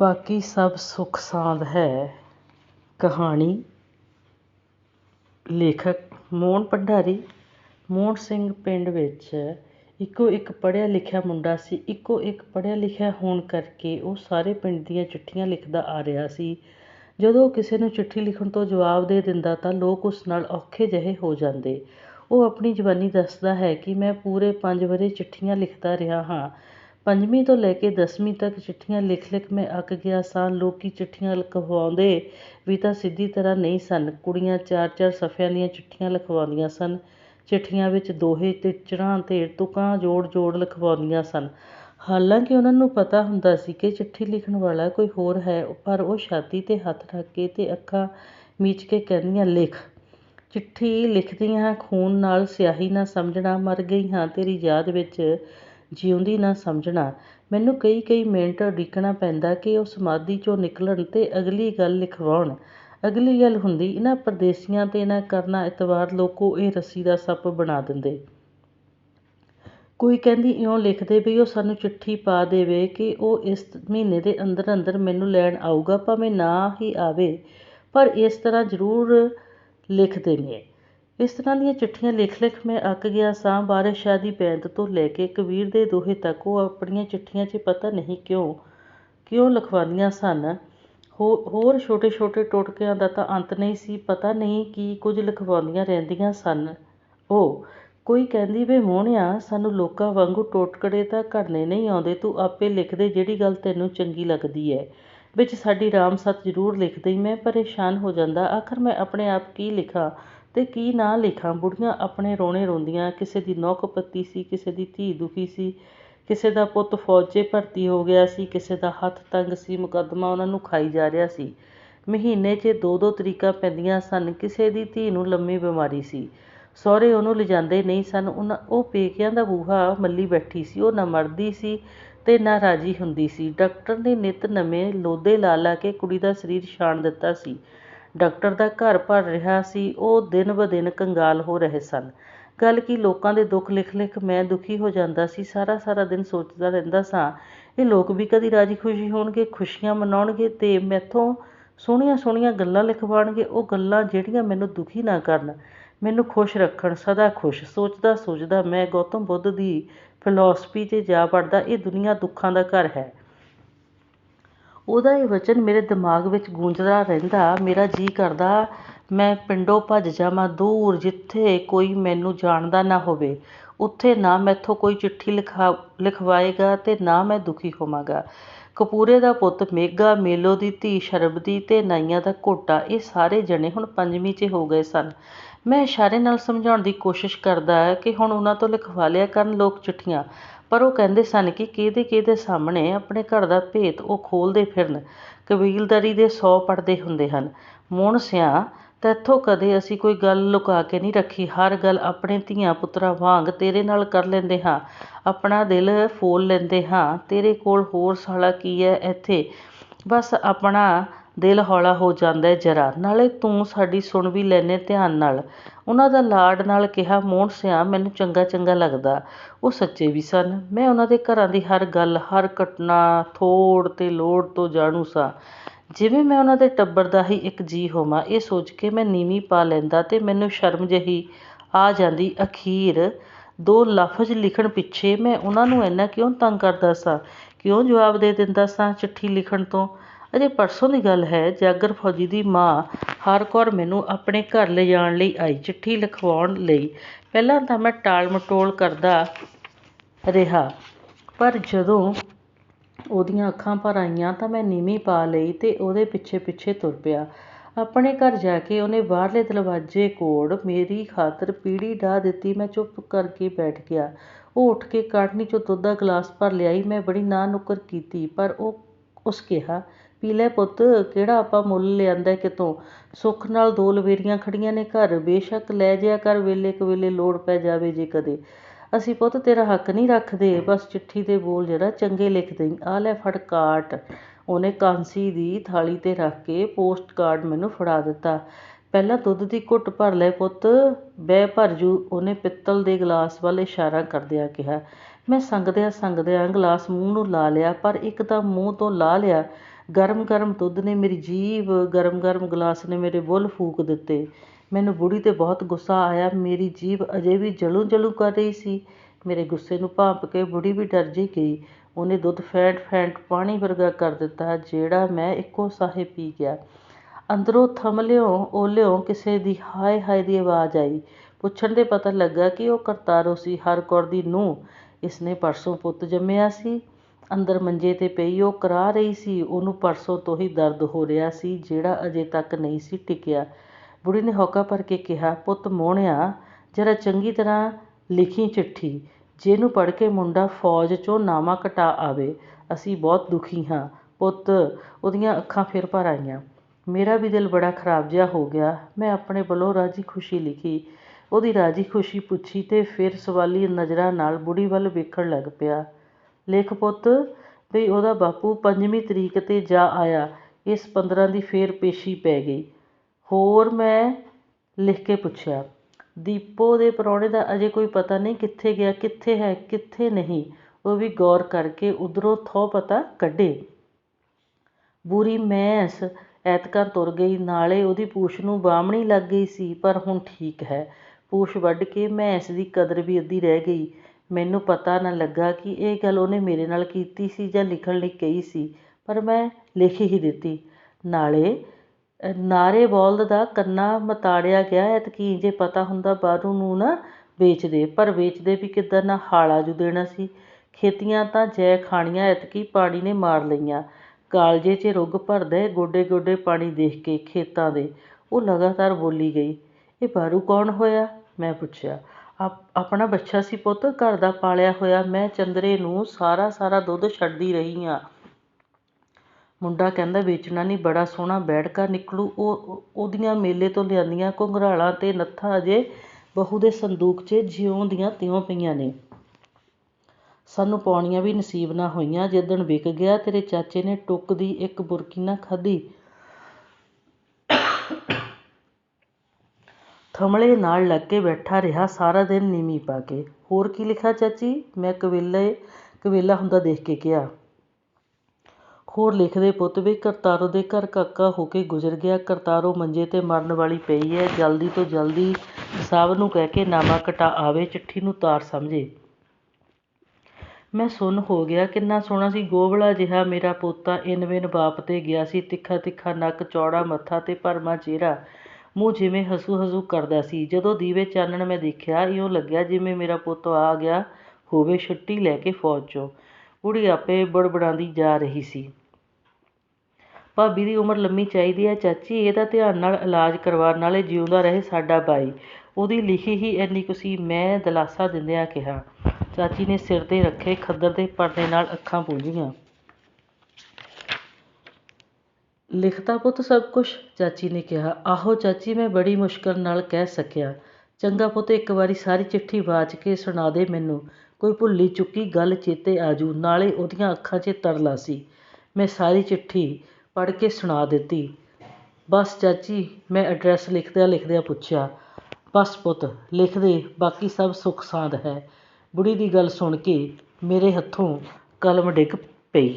ਬਾਕੀ ਸਭ ਸੁੱਖ ਸਾਂਦ ਹੈ। ਕਹਾਣੀ ਲੇਖਕ ਮੋਹਨ ਭੰਡਾਰੀ ਮੋਹਨ ਸਿੰਘ ਪਿੰਡ ਵਿੱਚ ਇੱਕੋ ਇੱਕ ਪੜ੍ਹਿਆ ਲਿਖਿਆ ਮੁੰਡਾ ਸੀ। ਇੱਕੋ ਇੱਕ ਪੜ੍ਹਿਆ ਲਿਖਿਆ ਹੋਣ ਕਰਕੇ ਉਹ ਸਾਰੇ ਪਿੰਡ ਦੀਆਂ ਚਿੱਠੀਆਂ ਲਿਖਦਾ ਆ ਰਿਹਾ ਸੀ। ਜਦੋਂ ਉਹ ਕਿਸੇ ਨੂੰ ਚਿੱਠੀ ਲਿਖਣ ਤੋਂ ਜਵਾਬ ਦੇ ਦਿੰਦਾ ਤਾਂ ਲੋਕ ਉਸ ਨਾਲ ਔਖੇ ਜਿਹੇ ਹੋ ਜਾਂਦੇ। ਉਹ ਆਪਣੀ ਜਵਾਨੀ ਦੱਸਦਾ ਹੈ ਕਿ ਮੈਂ ਪੂਰੇ ਪੰਜ ਵਰ੍ਹੇ ਚਿੱਠੀਆਂ ਲਿਖਦਾ ਰਿਹਾ ਹਾਂ। ਪੰਜਵੀਂ ਤੋਂ ਲੈ ਕੇ ਦਸਵੀਂ ਤੱਕ ਚਿੱਠੀਆਂ ਲਿਖ ਲਿਖ ਮੈਂ ਅੱਕ ਗਿਆ ਸਾਂ। ਲੋਕੀਂ ਚਿੱਠੀਆਂ ਲਿਖਵਾਉਂਦੇ ਵੀ ਤਾਂ ਸਿੱਧੀ ਤਰ੍ਹਾਂ ਨਹੀਂ ਸਨ। ਕੁੜੀਆਂ ਚਾਰ ਚਾਰ ਸਫ਼ਿਆਂ ਦੀਆਂ ਚਿੱਠੀਆਂ ਲਿਖਵਾਉਂਦੀਆਂ ਸਨ। ਚਿੱਠੀਆਂ ਵਿੱਚ ਦੋਹੇ ਟਿਚੜਾਂ ਤੇ ਤੁਕਾਂ ਜੋੜ ਜੋੜ ਲਿਖਵਾਉਂਦੀਆਂ ਸਨ। ਹਾਲਾਂਕਿ ਉਹਨਾਂ ਨੂੰ ਪਤਾ ਹੁੰਦਾ ਸੀ ਕਿ ਚਿੱਠੀ ਲਿਖਣ ਵਾਲਾ ਕੋਈ ਹੋਰ ਹੈ, ਪਰ ਉਹ ਛਾਤੀ ਤੇ ਹੱਥ ਰੱਖ ਕੇ ਤੇ ਅੱਖਾਂ ਮੀਚ ਕੇ ਕਹਿੰਦੀਆਂ, ਲਿਖ। ਚਿੱਠੀ ਲਿਖਦਿਆਂ ਖੂਨ ਨਾਲ ਸਿਆਹੀ ਨਾ ਸਮਝਣਾ। ਮਰ ਗਈ ਹਾਂ ਤੇਰੀ ਯਾਦ ਵਿੱਚ ਜਿਉਂਦੀ ਨਾ ਸਮਝਣਾ। ਮੈਨੂੰ ਕਈ ਕਈ ਮਿੰਟ ਉਡੀਕਣਾ ਪੈਂਦਾ ਕਿ ਉਹ ਸਮਾਧੀ ਚੋਂ ਨਿਕਲਣ ਤੇ ਅਗਲੀ ਗੱਲ ਲਿਖਵਾਉਣ। ਅਗਲੀ ਗੱਲ ਹੁੰਦੀ ਇਹਨਾਂ ਪਰਦੇਸੀਆਂ ਤੇ ਨਾ ਕਰਨਾ ਇਤਬਾਰ ਲੋਕੋ ਇਹ ਰੱਸੀ ਦਾ ਸੱਪ ਬਣਾ ਦਿੰਦੇ। ਕੋਈ ਕਹਿੰਦੀ ਇਉਂ ਲਿਖਦੇ ਵੀ ਉਹ ਸਾਨੂੰ ਚਿੱਠੀ ਪਾ ਦੇਵੇ ਕਿ ਉਹ ਇਸ ਮਹੀਨੇ ਦੇ ਅੰਦਰ ਅੰਦਰ ਮੈਨੂੰ ਲੈਣ ਆਊਗਾ, ਭਾਵੇਂ ਨਾ ਹੀ ਆਵੇ, ਪਰ ਇਸ ਤਰ੍ਹਾਂ ਜ਼ਰੂਰ ਲਿਖ ਦੇਵੇ। ਇਸ ਤਰ੍ਹਾਂ ਦੀਆਂ ਚਿੱਠੀਆਂ ਲਿਖ ਲਿਖ ਮੈਂ ਅੱਕ ਗਿਆ ਸਾਂ। ਵਾਰਿਸ ਸ਼ਾਹ ਦੀ ਬੈਂਤ ਤੋਂ ਲੈ ਕੇ ਕਬੀਰ ਦੇ ਦੋਹੇ ਤੱਕ ਉਹ ਆਪਣੀਆਂ ਚਿੱਠੀਆਂ 'ਚ ਪਤਾ ਨਹੀਂ ਕਿਉਂ ਕਿਉਂ ਲਿਖਵਾਉਂਦੀਆਂ ਸਨ। ਹੋਰ ਛੋਟੇ ਛੋਟੇ ਟੋਟਕਿਆਂ ਦਾ ਤਾਂ ਅੰਤ ਨਹੀਂ ਸੀ। ਪਤਾ ਨਹੀਂ ਕੀ ਕੁਝ ਲਿਖਵਾਉਂਦੀਆਂ ਰਹਿੰਦੀਆਂ ਸਨ ਉਹ। ਕੋਈ ਕਹਿੰਦੀ ਵੇ, ਮੋਹਣਿਆ, ਸਾਨੂੰ ਲੋਕਾਂ ਵਾਂਗੂ ਟੋਟਕੜੇ ਤਾਂ ਘੜਨੇ ਨਹੀਂ ਆਉਂਦੇ ਤੂੰ ਆਪੇ ਲਿਖ ਦੇ ਜਿਹੜੀ ਗੱਲ ਤੈਨੂੰ ਚੰਗੀ ਲੱਗਦੀ ਹੈ ਵਿੱਚ ਸਾਡੀ ਰਾਮ ਸੱਤ ਜ਼ਰੂਰ ਲਿਖ ਦਈਂ। ਮੈਂ ਪਰੇਸ਼ਾਨ ਹੋ ਜਾਂਦਾ ਆਖ਼ਰ ਮੈਂ ਆਪਣੇ ਆਪ ਕੀ ਲਿਖਾਂ ਤੇ ਕੀ ਨਾ ਲਿਖਾਂ। ਬੁੜੀਆਂ ਆਪਣੇ ਰੋਣੇ ਰੋਂਦੀਆਂ। ਕਿਸੇ ਦੀ ਨਹੁੰ ਕੁਪੱਤੀ ਸੀ, ਕਿਸੇ ਦੀ ਧੀ ਦੁਖੀ ਸੀ, ਕਿਸੇ ਦਾ ਪੁੱਤ ਫ਼ੌਜ 'ਚ ਭਰਤੀ ਹੋ ਗਿਆ ਸੀ, ਕਿਸੇ ਦਾ ਹੱਥ ਤੰਗ ਸੀ, ਮੁਕੱਦਮਾ ਉਹਨਾਂ ਨੂੰ ਖਾਈ ਜਾ ਰਿਹਾ ਸੀ। ਮਹੀਨੇ 'ਚ ਦੋ ਦੋ ਤਰੀਕਾਂ ਪੈਂਦੀਆਂ ਸਨ। ਕਿਸੇ ਦੀ ਧੀ ਨੂੰ ਲੰਮੀ ਬਿਮਾਰੀ ਸੀ। ਸਹੁਰੇ ਉਹਨੂੰ ਲਿਜਾਂਦੇ ਨਹੀਂ ਸਨ। ਉਹਨਾਂ, ਉਹ ਪੇਕਿਆਂ ਦਾ ਬੂਹਾ ਮੱਲੀ ਬੈਠੀ ਸੀ। ਉਹ ਨਾ ਮਰਦੀ ਸੀ ਤੇ ਨਾ ਰਾਜ਼ੀ ਹੁੰਦੀ ਸੀ। ਡਾਕਟਰ ਨੇ ਨਿੱਤ ਨਵੇਂ ਲੋਧੇ ਲਾ ਲਾ ਕੇ ਕੁੜੀ ਦਾ ਸਰੀਰ ਛਾਣ ਦਿੱਤਾ ਸੀ। ਡਾਕਟਰ ਦਾ ਘਰ ਭਰ ਰਿਹਾ ਸੀ। ਉਹ ਦਿਨ ਬ ਦਿਨ ਕੰਗਾਲ ਹੋ ਰਹੇ ਸਨ। ਗੱਲ ਕੀ ਲੋਕਾਂ ਦੇ ਦੁੱਖ ਲਿਖ ਲਿਖ ਮੈਂ ਦੁਖੀ ਹੋ ਜਾਂਦਾ ਸੀ। ਸਾਰਾ ਸਾਰਾ ਦਿਨ ਸੋਚਦਾ ਰਹਿੰਦਾ ਸਾਂ, ਇਹ ਲੋਕ ਵੀ ਕਦੀ ਰਾਜ਼ੀ ਖੁਸ਼ੀ ਹੋਣਗੇ, ਖੁਸ਼ੀਆਂ ਮਨਾਉਣਗੇ ਤੇ ਮੈਥੋਂ ਸੋਹਣੀਆਂ ਸੋਹਣੀਆਂ ਗੱਲਾਂ ਲਿਖਵਾਉਣਗੇ, ਉਹ ਗੱਲਾਂ ਜਿਹੜੀਆਂ ਮੈਨੂੰ ਦੁਖੀ ਨਾ ਕਰਨ, ਮੈਨੂੰ ਖੁਸ਼ ਰੱਖਣ, ਸਦਾ ਖੁਸ਼। ਸੋਚਦਾ ਸੋਚਦਾ ਮੈਂ ਗੌਤਮ ਬੁੱਧ ਦੀ ਫਿਲਾਸਫੀ 'ਚ ਜਾ ਵੜਦਾ, ਇਹ ਦੁਨੀਆ ਦੁੱਖਾਂ ਦਾ ਘਰ ਹੈ। ਉਹਦਾ ਇਹ ਵਚਨ ਮੇਰੇ ਦਿਮਾਗ ਵਿੱਚ ਗੂੰਜਦਾ ਰਹਿੰਦਾ। ਮੇਰਾ ਜੀਅ ਕਰਦਾ, ਮੈਂ ਪਿੰਡੋਂ ਭੱਜ ਜਾਵਾਂ ਦੂਰ ਜਿੱਥੇ ਕੋਈ ਮੈਨੂੰ ਜਾਣਦਾ ਨਾ ਹੋਵੇ। ਉੱਥੇ ਨਾ ਮੈਥੋਂ ਕੋਈ ਚਿੱਠੀ ਲਿਖਾ, ਲਿਖਵਾਏਗਾ ਅਤੇ ਨਾ ਮੈਂ ਦੁਖੀ ਹੋਵਾਂਗਾ। ਕਪੂਰੇ ਦਾ ਪੁੱਤ ਮੇਘਾ, ਮੇਲੋ ਦੀ ਧੀ ਸ਼ਰਬਦੀ ਤੇ ਨਾਈਆਂ ਦਾ ਘੋਟਾ, ਇਹ ਸਾਰੇ ਜਣੇ ਹੁਣ ਪੰਜਵੀਂ 'ਚ ਹੋ ਗਏ ਸਨ। ਮੈਂ ਇਸ਼ਾਰੇ ਨਾਲ ਸਮਝਾਉਣ ਦੀ ਕੋਸ਼ਿਸ਼ ਕਰਦਾ ਕਿ ਹੁਣ ਉਹਨਾਂ ਤੋਂ ਲਿਖਵਾ ਲਿਆ ਕਰਨ ਲੋਕ ਚਿੱਠੀਆਂ ਪਰ ਉਹ ਕਹਿੰਦੇ ਸਨ ਕਿ ਕਿਹਦੇ ਕਿਹਦੇ ਸਾਹਮਣੇ ਆਪਣੇ ਘਰ ਦਾ ਭੇਤ ਉਹ ਖੋਲ੍ਹਦੇ ਫਿਰਨ। ਕਬੀਲਦਾਰੀ ਦੇ ਸੌ ਪਰਦੇ ਹੁੰਦੇ ਹਨ। ਮੋਹਣ ਸਿਆਂ, ਤੈਥੋਂ ਕਦੇ ਅਸੀਂ ਕੋਈ ਗੱਲ ਲੁਕਾ ਕੇ ਨਹੀਂ ਰੱਖੀ। ਹਰ ਗੱਲ ਆਪਣੇ ਧੀਆਂ ਪੁੱਤਰਾਂ ਵਾਂਗ ਤੇਰੇ ਨਾਲ ਕਰ ਲੈਂਦੇ ਹਾਂ ਆਪਣਾ ਦਿਲ ਫੋਲ ਲੈਂਦੇ ਹਾਂ। ਤੇਰੇ ਕੋਲ ਹੋਰ ਸਾਲਾ ਕੀ ਹੈ ਇੱਥੇ ਬਸ ਆਪਣਾ ਦਿਲ ਹੌਲਾ ਹੋ ਜਾਂਦਾ ਜ਼ਰਾ। ਨਾਲੇ ਤੂੰ ਸਾਡੀ ਸੁਣ ਵੀ ਲੈਨਾਂ ਧਿਆਨ ਨਾਲ। ਉਹਨਾਂ ਦਾ ਲਾਡ ਨਾਲ ਕਿਹਾ ਮੋਹਣ ਸਿਆਂ, ਮੈਨੂੰ ਚੰਗਾ ਚੰਗਾ ਲੱਗਦਾ। ਉਹ ਸੱਚੇ ਵੀ ਸਨ। ਮੈਂ ਉਹਨਾਂ ਦੇ ਘਰਾਂ ਦੀ ਹਰ ਗੱਲ, ਹਰ ਘਟਨਾ, ਥੋੜ ਤੇ ਲੋੜ ਤੋਂ ਜਾਣੂ ਸਾਂ। ਜਿਵੇਂ ਮੈਂ ਉਹਨਾਂ ਦੇ ਟੱਬਰ ਦਾ ਹੀ ਇੱਕ ਜੀਅ ਹੋਵਾਂ। ਇਹ ਸੋਚ ਕੇ ਮੈਂ ਨੀਵੀਂ ਪਾ ਲੈਂਦਾ ਤੇ ਮੈਨੂੰ ਸ਼ਰਮ ਜਿਹੀ ਆ ਜਾਂਦੀ ਅਖ਼ੀਰ ਦੋ ਲਫ਼ਜ਼ ਲਿਖਣ ਪਿੱਛੇ ਮੈਂ ਉਹਨਾਂ ਨੂੰ ਇੰਨਾ ਕਿਉਂ ਤੰਗ ਕਰਦਾ ਸਾਂ ਕਿਉਂ ਜਵਾਬ ਦੇ ਦਿੰਦਾ ਸਾਂ ਚਿੱਠੀ ਲਿਖਣ ਤੋਂ। ਅਜੇ ਪਰਸੋਂ ਦੀ ਗੱਲ ਹੈ ਜਾਗਰ ਫ਼ੌਜੀ ਦੀ ਮਾਂ ਹਰ ਕੌਰ ਮੈਨੂੰ ਆਪਣੇ ਘਰ ਲਿਜਾਣ ਲਈ ਆਈ ਚਿੱਠੀ ਲਿਖਵਾਉਣ ਲਈ। ਪਹਿਲਾਂ ਤਾਂ ਮੈਂ ਟਾਲ ਮਟੋਲ ਕਰਦਾ ਰਿਹਾ ਪਰ ਜਦੋਂ ਉਹਦੀਆਂ ਅੱਖਾਂ ਭਰ ਆਈਆਂ ਤਾਂ ਮੈਂ ਨੀਵੀਂ ਪਾ ਲਈ ਤੇ ਉਹਦੇ ਪਿੱਛੇ ਪਿੱਛੇ ਤੁਰ ਪਿਆ। ਆਪਣੇ ਘਰ ਜਾ ਕੇ ਉਹਨੇ ਬਾਹਰਲੇ ਦਰਵਾਜ਼ੇ ਕੋਲ ਮੇਰੀ ਖਾਤਰ ਪੀੜੀ ਡਾਹ ਦਿੱਤੀ। ਮੈਂ ਚੁੱਪ ਕਰਕੇ ਬੈਠ ਗਿਆ। ਉਹ ਉੱਠ ਕੇ ਕਾੜ੍ਹਨੀ 'ਚੋਂ ਦੁੱਧ ਦਾ ਗਲਾਸ ਭਰ ਲਿਆਈ। ਮੈਂ ਬੜੀ ਨਾ ਨੁੱਕਰ ਕੀਤੀ, ਪਰ ਉਹ, ਉਸ ਕਿਹਾ ਪੀ ਲੈ ਪੁੱਤ, ਕਿਹੜਾ ਆਪਾਂ ਮੁੱਲ ਲਿਆਂਦਾ ਕਿਤੋਂ ਸੁੱਖ ਨਾਲ ਦੋ ਲਵੇਰੀਆਂ ਖੜੀਆਂ ਨੇ ਘਰ। ਬੇਸ਼ੱਕ ਲੈ ਜਿਆ ਕਰ ਵੇਲੇ ਕੁਵੇਲੇ ਲੋੜ ਪੈ ਜਾਵੇ ਜੇ ਕਦੇ। ਅਸੀਂ ਪੁੱਤ ਤੇਰਾ ਹੱਕ ਨਹੀਂ ਰੱਖਦੇ। ਬਸ ਚਿੱਠੀ ਦੇ ਬੋਲ ਜ਼ਰਾ ਚੰਗੇ ਲਿਖ ਦੇਈਂ। ਆਹ ਲੈ ਫੜ ਕਾਰਡ। ਉਹਨੇ ਕਾਂਸੀ ਦੀ ਥਾਲੀ 'ਤੇ ਰੱਖ ਕੇ ਪੋਸਟ ਕਾਰਡ ਮੈਨੂੰ ਫੜਾ ਦਿੱਤਾ। ਪਹਿਲਾਂ ਦੁੱਧ ਦੀ ਘੁੱਟ ਭਰ ਲੈ ਪੁੱਤ ਬਹਿ ਭਰ ਜੂ, ਉਹਨੇ ਪਿੱਤਲ ਦੇ ਗਲਾਸ ਵੱਲ ਇਸ਼ਾਰਾ ਕਰਦਿਆਂ ਕਿਹਾ। ਮੈਂ ਸੰਗਦਿਆਂ ਸੰਗਦਿਆਂ ਗਲਾਸ ਮੂੰਹ ਨੂੰ ਲਾ ਲਿਆ, ਪਰ ਇੱਕ ਤਾਂ ਮੂੰਹ ਤੋਂ ਲਾ ਲਿਆ ਗਰਮ ਗਰਮ ਦੁੱਧ ਨੇ ਮੇਰੀ ਜੀਭ ਗਰਮ ਗਰਮ ਗਲਾਸ ਨੇ ਮੇਰੇ ਬੁੱਲ ਫੂਕ ਦਿੱਤੇ। ਮੈਨੂੰ ਬੁੜੀ 'ਤੇ ਬਹੁਤ ਗੁੱਸਾ ਆਇਆ। ਮੇਰੀ ਜੀਭ ਅਜੇ ਵੀ ਜਲੂ ਜਲੂ ਕਰ ਰਹੀ ਸੀ। ਮੇਰੇ ਗੁੱਸੇ ਨੂੰ ਭਾਂਪ ਕੇ ਬੁੜੀ ਵੀ ਡਰ ਜਿਹੀ ਗਈ। ਉਹਨੇ ਦੁੱਧ ਫੈਂਟ ਫੈਂਟ ਪਾਣੀ ਵਰਗਾ ਕਰ ਦਿੱਤਾ, ਜਿਹੜਾ ਮੈਂ ਇੱਕੋ ਸਾਹੇ ਪੀ ਗਿਆ। ਅੰਦਰੋਂ ਥੰਮਲਿਓ ਓਲਿਓ ਕਿਸੇ ਦੀ ਹਾਏ ਹਾਏ ਦੀ ਆਵਾਜ਼ ਆਈ। ਪੁੱਛਣ 'ਤੇ ਪਤਾ ਲੱਗਾ ਕਿ ਉਹ ਕਰਤਾਰੋ ਸੀ, ਹਰ ਕੌਰ ਦੀ ਨੂੰਹ। ਇਸਨੇ ਪਰਸੋਂ ਪੁੱਤ ਜੰਮਿਆ ਸੀ। ਅੰਦਰ ਮੰਜੇ 'ਤੇ ਪਈ, ਉਹ ਕਰਾ ਰਹੀ ਸੀ। ਉਹਨੂੰ ਪਰਸੋਂ ਤੋਂ ਹੀ ਦਰਦ ਹੋ ਰਿਹਾ ਸੀ, ਜਿਹੜਾ ਅਜੇ ਤੱਕ ਨਹੀਂ ਸੀ ਟਿਕਿਆ। ਬੁੜੀ ਨੇ ਹੌਕਾ ਭਰ ਕੇ ਕਿਹਾ, ਪੁੱਤ ਮੋਹਣਿਆ ਜਰਾ ਚੰਗੀ ਤਰ੍ਹਾਂ ਲਿਖੀ ਚਿੱਠੀ। ਜਿਹਨੂੰ ਪੜ੍ਹ ਕੇ ਮੁੰਡਾ ਫੌਜ 'ਚੋਂ ਨਾਮਾ ਕਟਾ ਆਵੇ, ਅਸੀਂ ਬਹੁਤ ਦੁਖੀ ਹਾਂ। ਪੁੱਤ, ਉਹਦੀਆਂ ਅੱਖਾਂ ਫਿਰ ਭਰ ਆਈਆਂ। ਮੇਰਾ ਵੀ ਦਿਲ ਬੜਾ ਖਰਾਬ ਜਿਹਾ ਹੋ ਗਿਆ। ਮੈਂ ਆਪਣੇ ਵੱਲੋਂ ਰਾਜੀ ਖੁਸ਼ੀ ਲਿਖੀ। ਉਹਦੀ ਰਾਜੀ ਖੁਸ਼ੀ ਪੁੱਛੀ ਤੇ ਫਿਰ ਸਵਾਲੀ ਨਜ਼ਰਾਂ ਨਾਲ ਬੁੜੀ ਵੱਲ ਵੇਖਣ ਲੱਗ ਪਿਆ। ਲਿਖ ਪੁੱਤ ਵੀ ਉਹਦਾ ਬਾਪੂ ਪੰਜਵੀਂ ਤਰੀਕ 'ਤੇ ਜਾ ਆਇਆ। ਇਸ 15 ਦੀ ਫੇਰ ਪੇਸ਼ੀ ਪੈ ਗਈ। ਹੋਰ ਮੈਂ ਲਿਖ ਕੇ ਪੁੱਛਿਆ, ਦੀਪੋ ਦੇ ਪ੍ਰਾਹੁਣੇ ਦਾ ਅਜੇ ਕੋਈ ਪਤਾ ਨਹੀਂ ਕਿੱਥੇ ਗਿਆ, ਕਿੱਥੇ ਹੈ, ਕਿੱਥੇ ਨਹੀਂ। ਉਹ ਵੀ ਗੌਰ ਕਰਕੇ ਉਧਰੋਂ ਥੋ ਪਤਾ ਕੱਢੇ। ਬੁਰੀ ਮੈਂਸ ਐਤਕਾਂ ਤੁਰ ਗਈ, ਨਾਲੇ ਉਹਦੀ ਪੂਛ ਨੂੰ ਬਾਹਮਣੀ ਲੱਗ ਗਈ ਸੀ, ਪਰ ਹੁਣ ਠੀਕ ਹੈ। ਪੂਛ ਵੱਢ ਕੇ ਮੈਂਸ ਦੀ ਕਦਰ ਵੀ ਅੱਧੀ ਰਹਿ ਗਈ। ਮੈਨੂੰ ਪਤਾ ਨਾ ਲੱਗਾ ਕਿ ਇਹ ਗੱਲ ਉਹਨੇ ਮੇਰੇ ਨਾਲ ਕੀਤੀ ਸੀ ਜਾਂ ਲਿਖਣ ਲਈ ਕਹੀ ਸੀ, ਪਰ ਮੈਂ ਲਿਖ ਹੀ ਦਿੱਤੀ। ਨਾਲੇ ਨਾਰੇ ਬੋਲਦ ਦਾ ਕੰਨਾ ਮਤਾੜਿਆ ਗਿਆ, ਐਤਕੀ ਜੇ ਪਤਾ ਹੁੰਦਾ ਬਾਰੂ ਨੂੰ ਨਾ ਵੇਚਦੇ, ਪਰ ਵੇਚਦੇ ਵੀ ਕਿੱਦਾਂ ਨਾ ਹਾਲਾ ਜੂ ਦੇਣਾ ਸੀ। ਖੇਤੀਆਂ ਤਾਂ ਜੈ ਖਾਣੀਆਂ, ਐਤਕੀ ਪਾਣੀ ਨੇ ਮਾਰ ਲਈਆਂ। ਕਾਲਜੇ 'ਚ ਰੁੱਗ ਭਰਦੇ ਗੋਡੇ ਗੋਡੇ ਪਾਣੀ ਦੇਖ ਕੇ ਖੇਤਾਂ ਦੇ, ਉਹ ਲਗਾਤਾਰ ਬੋਲੀ ਗਈ, ਇਹ ਬਾਰੂ ਕੌਣ ਹੋਇਆ? ਮੈਂ ਪੁੱਛਿਆ। ਆਪਣਾ ਬੱਚਾ ਸੀ ਪੁੱਤ, ਘਰ ਦਾ ਪਾਲਿਆ ਹੋਇਆ ਮੈਂ ਚੰਦਰੇ ਨੂੰ ਸਾਰਾ ਸਾਰਾ ਦੁੱਧ ਛੱਡਦੀ ਰਹੀ ਹਾਂ। ਮੁੰਡਾ ਕਹਿੰਦਾ, ਵੇਚਣਾ ਨਹੀਂ ਬੜਾ ਸੋਹਣਾ ਬੈਠਕਾ ਨਿਕਲੂ। ਉਹ ਉਹਦੀਆਂ ਮੇਲੇ ਤੋਂ ਲਿਆਂਦੀਆਂ ਘੁੰਗਰਾਲਾਂ ਤੇ ਨੱਥਾਂ ਅਜੇ ਬਹੂ ਦੇ ਸੰਦੂਕ 'ਚ ਜਿਉਂ ਦੀਆਂ ਤਿਉਂ ਪਈਆਂ ਨੇ। ਸਾਨੂੰ ਪਾਉਣੀਆਂ ਵੀ ਨਸੀਬ ਨਾ ਹੋਈਆਂ। ਜਿੱਦਣ ਵਿਕ ਗਿਆ, ਤੇਰੇ ਚਾਚੇ ਨੇ ਟੁੱਕ ਦੀ ਇੱਕ ਬੁਰਕੀ ਨਾ ਖਾਧੀ। ਥਮਲੇ ਨਾਲ ਲੱਗ ਕੇ ਬੈਠਾ ਰਿਹਾ, ਸਾਰਾ ਦਿਨ ਨੀਵੀਂ ਪਾ ਕੇ। ਹੋਰ ਕੀ ਲਿਖਿਆ ਚਾਚੀ? ਮੈਂ ਕਵੇਲੇ ਕਵੇਲਾ ਹੁੰਦਾ ਦੇਖ ਕੇ ਕਿਹਾ। ਹੋਰ ਲਿਖਦੇ ਪੁੱਤ ਵੀ ਕਰਤਾਰੋ ਦੇ ਘਰ ਕਾਕਾ ਹੋ ਕੇ ਗੁਜ਼ਰ ਗਿਆ, ਕਰਤਾਰੋ ਮੰਜੇ 'ਤੇ ਮਰਨ ਵਾਲੀ ਪਈ ਹੈ, ਜਲਦੀ ਤੋਂ ਜਲਦੀ ਸਭ ਨੂੰ ਕਹਿ ਕੇ ਨਾਮਾ ਕਟਾ ਆਵੇ, ਚਿੱਠੀ ਨੂੰ ਤਾਰ ਸਮਝੇ। ਮੈਂ ਸੁਣ ਹੋ ਗਿਆ, ਕਿੰਨਾ ਸੋਹਣਾ ਸੀ ਗੋਬਲਾ ਜਿਹਾ ਮੇਰਾ ਪੋਤਾ ਇਨਵੇਨ ਬਾਪ 'ਤੇ ਗਿਆ ਸੀ, ਤਿੱਖਾ ਤਿੱਖਾ ਨੱਕ, ਚੌੜਾ ਮੱਥਾ ਤੇ ਭਰਮਾ ਚਿਹਰਾ। ਮੂੰਹ ਜਿਵੇਂ ਹਸੂ ਹਸੂ ਕਰਦਾ ਸੀ। ਜਦੋਂ ਦੀਵੇ ਚਾਨਣ ਮੈਂ ਦੇਖਿਆ, ਇਉਂ ਲੱਗਿਆ ਜਿਵੇਂ ਮੇਰਾ ਪੁੱਤ ਆ ਗਿਆ ਹੋਵੇ, ਛੁੱਟੀ ਲੈ ਕੇ ਫੌਜ 'ਚੋਂ। ਕੁੜੀ ਆਪੇ ਬੜਬੜਾਉਂਦੀ ਜਾ ਰਹੀ ਸੀ। ਭਾਬੀ ਦੀ ਉਮਰ ਲੰਮੀ ਚਾਹੀਦੀ ਹੈ, ਚਾਚੀ ਇਹਦਾ ਧਿਆਨ ਨਾਲ ਇਲਾਜ ਕਰਵਾਉਣ ਨਾਲੇ ਜਿਉਂਦਾ ਰਹੇ ਸਾਡਾ ਬਾਈ ਉਹਦੀ ਲਿਖੀ ਹੀ ਇੰਨੀ ਕੁ ਸੀ, ਮੈਂ ਦਲਾਸਾ ਦਿੰਦਿਆਂ ਕਿਹਾ, ਚਾਚੀ ਨੇ ਸਿਰ 'ਤੇ ਰੱਖੇ ਖੱਦਰ ਦੇ ਪਰਦੇ ਨਾਲ ਅੱਖਾਂ ਪੂੰਝੀਆਂ। ਲਿਖਤਾ ਪੁੱਤ ਸਭ ਕੁਛ, ਚਾਚੀ ਨੇ ਕਿਹਾ। ਆਹੋ ਚਾਚੀ, ਮੈਂ ਬੜੀ ਮੁਸ਼ਕਲ ਨਾਲ ਕਹਿ ਸਕਿਆ। ਚੰਗਾ ਪੁੱਤ, ਇੱਕ ਵਾਰੀ ਸਾਰੀ ਚਿੱਠੀ ਵਾਚ ਕੇ ਸੁਣਾ ਦੇ ਮੈਨੂੰ। ਕੋਈ ਭੁੱਲੀ ਚੁੱਕੀ ਗੱਲ ਚੇਤੇ ਆਜੂ, ਨਾਲੇ ਉਹਦੀਆਂ ਅੱਖਾਂ 'ਚ ਤਰਲਾ ਸੀ। ਮੈਂ ਸਾਰੀ ਚਿੱਠੀ ਪੜ੍ਹ ਕੇ ਸੁਣਾ ਦਿੱਤੀ। ਬਸ ਚਾਚੀ, ਮੈਂ ਐਡਰੈਸ ਲਿਖਦਿਆਂ ਲਿਖਦਿਆਂ ਪੁੱਛਿਆ, ਬਸ ਪੁੱਤ, ਲਿਖ ਦੇ, ਬਾਕੀ ਸਭ ਸੁੱਖ ਸਾਂਦ ਹੈ। ਬੁੜੀ ਦੀ ਗੱਲ ਸੁਣ ਕੇ ਮੇਰੇ ਹੱਥੋਂ ਕਲਮ ਡਿੱਗ ਪਈ।